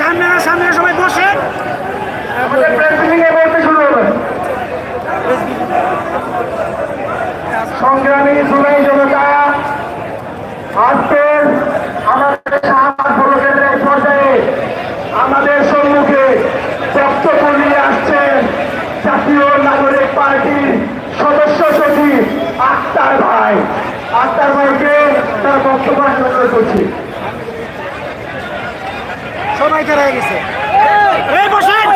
সামনে আসো সামনে সবাই বসে। সংগ্রামী জুলাই জনতা, আজকের আমাদের সাহায্য পর্যায়ে আমাদের সম্মুখে বক্তব্য নিয়ে আসছেন জাতীয় নাগরিক পার্টির সদস্য সচিব আক্তার ভাই। আক্তার ভাইকে তার বক্তব্য করছি সবাই দাঁড়ায় গেছে। এই বসেন।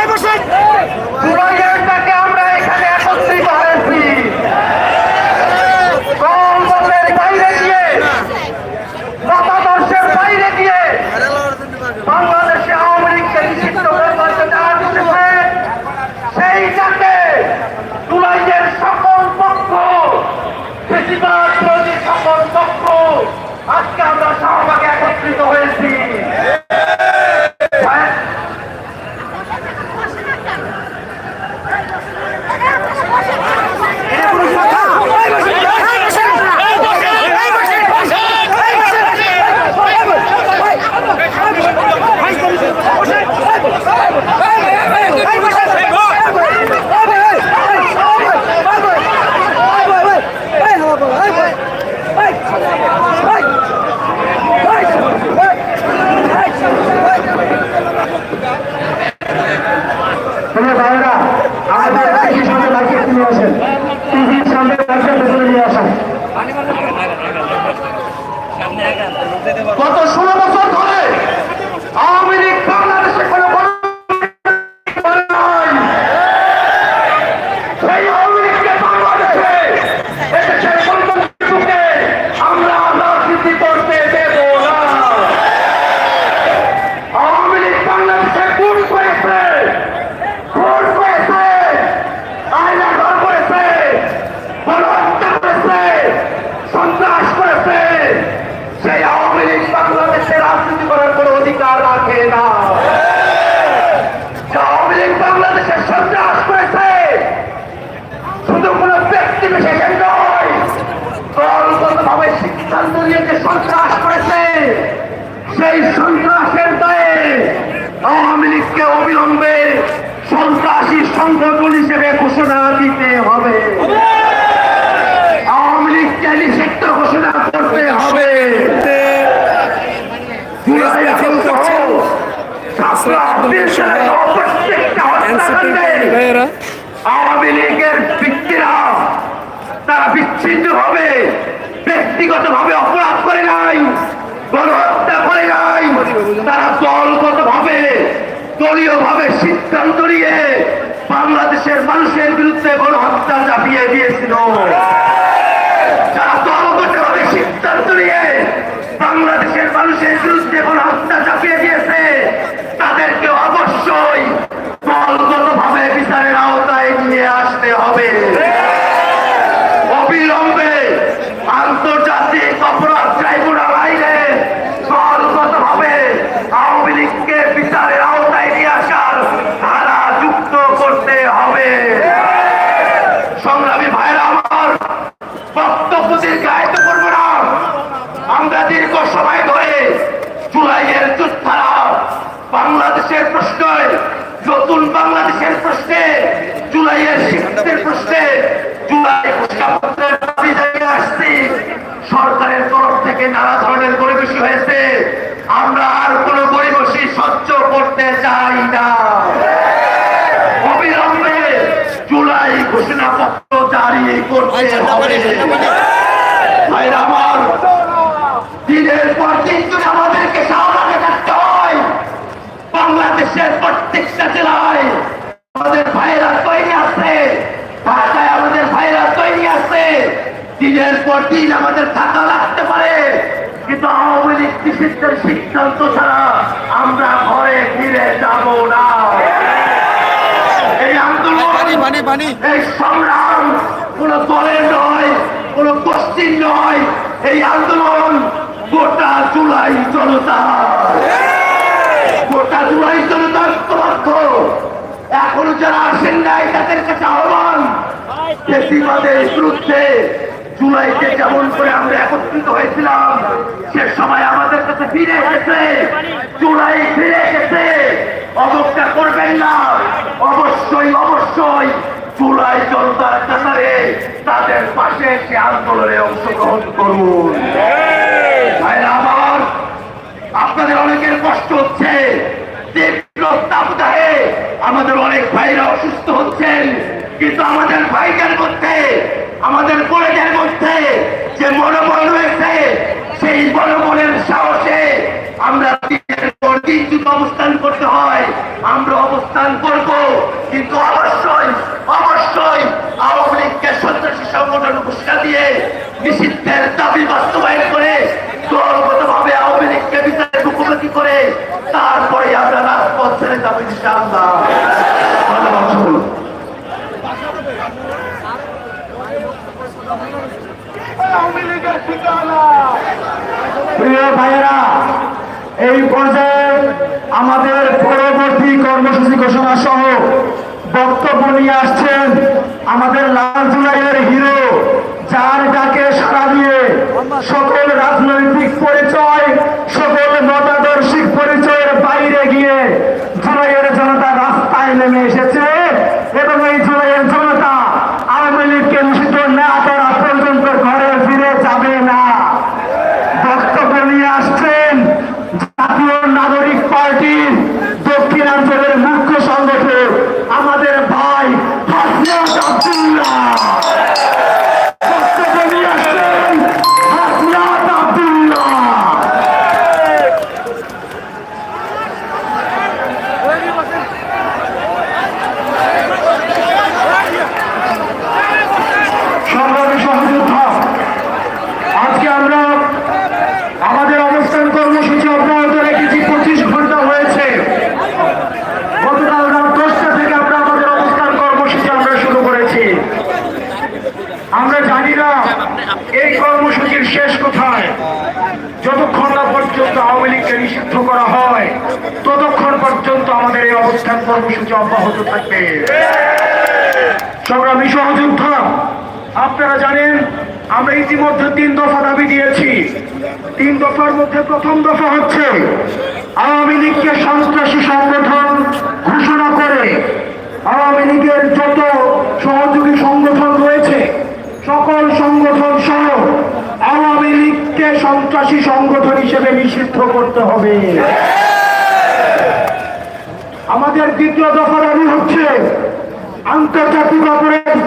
এই বসেন। সংগঠন হিসেবে ঘোষণা দিতে হবে। আওয়ামী লীগকে নিষিদ্ধ ঘোষণা করতে হবে। আওয়ামী লীগের ব্যক্তিরা তারা বিচ্ছিন্ন হবে ব্যক্তিগত ভাবে অপরাধ করে নাই গণহত্যা করে নাই। তারা দলগত ভাবে দলীয় ভাবে সিদ্ধান্ত নিয়ে বাংলাদেশের মানুষের বিরুদ্ধে বড় হত্যা চাপিয়ে দিয়েছিল। সিদ্ধান্ত নিয়ে বাংলাদেশের মানুষের বিরুদ্ধে গণহত্যা চাপিয়ে দিয়েছে, তাদেরকে অবশ্যই দলগত ভাবে বিচারের আওতায় নিয়ে আসতে হবে অবিলম্বে আন্তর্জাতিক অপরাধ ট্রাইব্যুনাল আইনে দলগত ভাবে আওয়ামী লীগকে বিচারের আওতায় নিয়ে আসার ধারা যুক্ত করতে হবে সংগ্রামী ভাইরা আমার বক্তব্য দীর্ঘায়িত করব না আমরা দীর্ঘ সময় ধরে জুলাইয়ের যোদ্ধারা বাংলাদেশের প্রশ্নে নতুন বাংলাদেশের প্রশ্নে জুলাইয়ের শিক্ষার্থীর প্রশ্নে জুলাই ঘোষণাপত্রের দাবি জানিয়ে আসছি। সরকারের তরফ থেকে নানা ধরনের গরিবসী হয়েছে। আমরা আর কোনো গরিবসী সহ্য করতে চাই না। অবিলম্বে জুলাই ঘোষণাপত্র জারি করতে হবে। আমার দিনের পর দিন আমাদেরকে সামনে থাকতে হয় বাংলাদেশের প্রত্যেকটা জেলায় আমাদের ভাইরা তৈরি আছে। ঢাকায় আমাদের ভাইরা তৈরি আছে। দিনের পর দিন আমাদের থাকা লাগতে পারে। কিন্তু আওয়ামী লীগ নিষিদ্ধের সিদ্ধান্ত ছাড়া আমরা ঘরে ফিরে যাব না। এই আন্দোলন এই সংগ্রাম কোন দলের নয় কোন গোষ্ঠীর নয়। এই আন্দোলন গোটা জুলাই জনতা গোটা জুলাই এখনও যারা আসেন নাই তাদের কাছে আহ্বান। বিরুদ্ধে জুলাইতে যেমন করে আমরা একত্রিত হয়েছিলাম সে সময় আমাদের কাছে ফিরে এসেছে। জুলাই ফিরে এসেছে। অবজ্ঞা করবেন না। অবশ্যই অবশ্যই জুলাই জনতার কাতারে তাদের পাশে সে আন্দোলনে অংশগ্রহণ করুন। ভাইরা আমার আপনাদের অনেকের কষ্ট হচ্ছে। কিন্তু আমাদের ভাইদের মধ্যে আমাদের বোনেদের মধ্যে যে মনোবল রয়েছে, সেই মনোবলের সাহসে আমরা অবস্থান করতে হয়, আমরা অবস্থান করব। কিন্তু অবশ্যই অবশ্যই আওয়ামী লীগকে সন্ত্রাসী সংগঠন ঘোষণা দিয়ে নিষিদ্ধের দাবি বাস্তবায়ন করে দলগতভাবে আওয়ামী লীগকে বিচারের মুখোমুখি করে তারপরে আমরা রাজপথ ছেড়ে যাব ইনশাআল্লাহ ধন্যবাদ সকলকে। প্রিয় ভাইয়েরা, এই পর্যায়ে আমাদের পরবর্তী কর্মসূচি ঘোষণা সহ বক্তব্য নিয়ে আসছেন আমাদের লাল জুলাইয়ের হিরো, যার ডাকে সাড়া দিয়ে সকল রাজনৈতিক পরিচয়, সকল মতাদর্শিক পরিচয়ের বাইরে গিয়ে জুলাইয়ের জনতা রাস্তায় নেমে এসেছে এবং এই জুলাইয়ের জনতা আওয়ামী লীগকে নিষিদ্ধ না করা পর্যন্ত ঘরে ফিরে যাবে না বক্তব্য নিয়ে আসছেন জাতীয় নাগরিক পার্টির দক্ষিণাঞ্চলের মুখ্য সংগঠক আমাদের ভাই হাসনাত আব্দুল্লাহ বক্তব্য নিয়ে আসছেন হাসনাত আব্দুল্লাহ সংগ্রামী সহযোদ্ধা আজকে আমরা আমাদের অবস্থান কর্মসূচি অব্যাহত রেখেছি পঁচিশ ঘণ্টা হয়েছে গতকাল রাত দশটা থেকে আমরা আমাদের অবস্থান কর্মসূচি আমরা শুরু করেছি আমরা জানি না এই কর্মসূচির শেষ কোথায় যতক্ষণ পর্যন্ত আওয়ামী লীগকে নিষিদ্ধ করা হয়, ততক্ষণ পর্যন্ত আমাদের এই অবস্থান কর্মসূচি অব্যাহত থাকবে। সংগ্রামী সহযোদ্ধা, আপনারা জানেন, আমরা ইতিমধ্যে তিন দফা দাবি দিয়েছি। তিন দফার মধ্যে প্রথম দফা হচ্ছে, আওয়ামী লীগকে সন্ত্রাসী সংগঠন ঘোষণা করে আওয়ামী লীগের যত সহযোগী সংগঠন রয়েছে সকল সংগঠন সহ আওয়ামী লীগকে সন্ত্রাসী সংগঠন হিসেবে নিষিদ্ধ করতে হবে। আমাদের দ্বিতীয় দফা দাবি হচ্ছে, আন্তর্জাতিক অপরাধ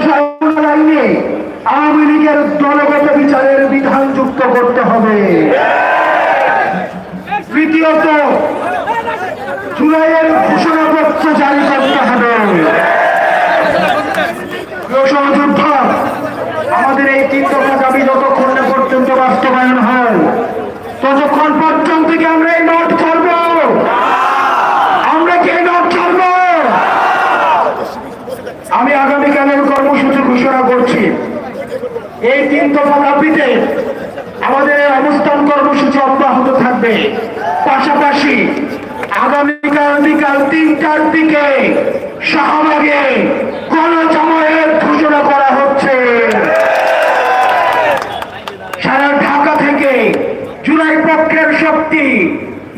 আওয়ামী লীগের দলগত বিচারের বিধান যুক্ত করতে হবে তৃতীয়ত জুলাইয়ের ঘোষণাপত্র জারি করতে হবে প্রিয় সহযোদ্ধা আমাদের এই তিন দফা দাবি যতক্ষণ না পর্যন্ত বাস্তবায়ন হয় ততক্ষণ পর্যন্ত কি আমরা এই নোট ছাড়বো আমরা কি এই নোট ছাড়বো আমি আগামীকালের কর্মসূচি ঘোষণা করছি। এই তিন দফা দাবিতে আমাদের অবস্থান কর্মসূচি অব্যাহত থাকবে। পাশাপাশি আগামীকাল বিকাল তিনটার দিকে শাহবাগে গণজামায়েত ঘোষণা করা হচ্ছে। সারা ঢাকা থেকে জুলাই পক্ষের শক্তি,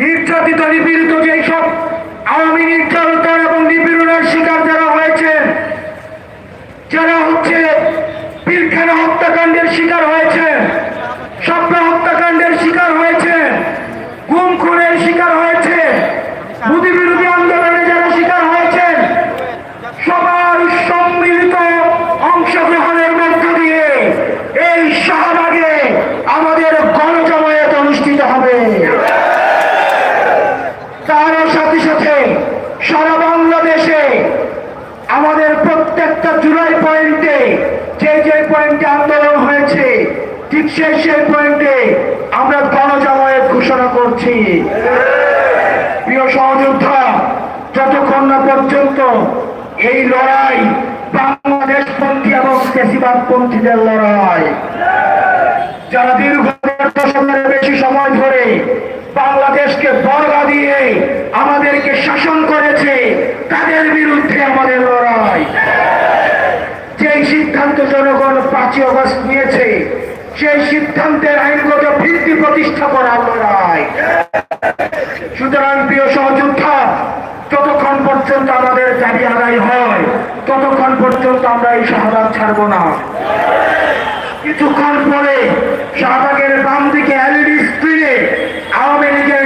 নির্যাতিত, নিপীড়িত যে সব আওয়ামী নির্যাতন এবং নিপীড়নের শিকার যারা হয়েছে যারা হচ্ছে পিলখানা হত্যাকাণ্ডের শিকার হয়েছে স্বপ্ন হত্যাকাণ্ডের শিকার হয়েছে গুম খুনের শিকার হয়েছে মোদী বিরোধী আন্দোলনে যারা শিকার হয়েছেন সবার সম্মিলিত অংশগ্রহণের মধ্য দিয়ে এই শাহবাগে আমাদের গণজমায়েত অনুষ্ঠিত হবে তার সাথে সাথে সারা বাংলাদেশে আমাদের প্রত্যেকটা জুলাই পয়েন্টে যে যে পয়েন্টে আন্দোলন হয়েছে সেই পয়েন্টে আমরা গণজামায়াত ঘোষণা করছি। প্রিয় সহযোদ্ধা, যতক্ষণ না পর্যন্ত এই লড়াই বাংলাদেশপন্থী এবং বেশিরভাগ পন্থীদের লড়াই, যারা দীর্ঘ দশকের বেশি সময় ধরে বাংলাদেশকে বর্গা দিয়ে আমাদেরকে শাসন করেছে, তাদের বিরুদ্ধে আমাদের লড়াই। যেই সিদ্ধান্ত জনগণ পাঁচই অগস্ট নিয়েছে সেই সিদ্ধান্তের আইনগত ভিত্তি প্রতিষ্ঠা করা লড়াই। সুতরাং প্রিয় সহযোদ্ধা যতক্ষণ পর্যন্ত আমাদের দাবি আদায় হয়, ততক্ষণ পর্যন্ত আমরা এই শাহবাগ ছাড়ব না। কিছুক্ষণ পরে শাহবাগের বাম দিকে এলইডি স্ক্রিনে আওয়ামী লীগের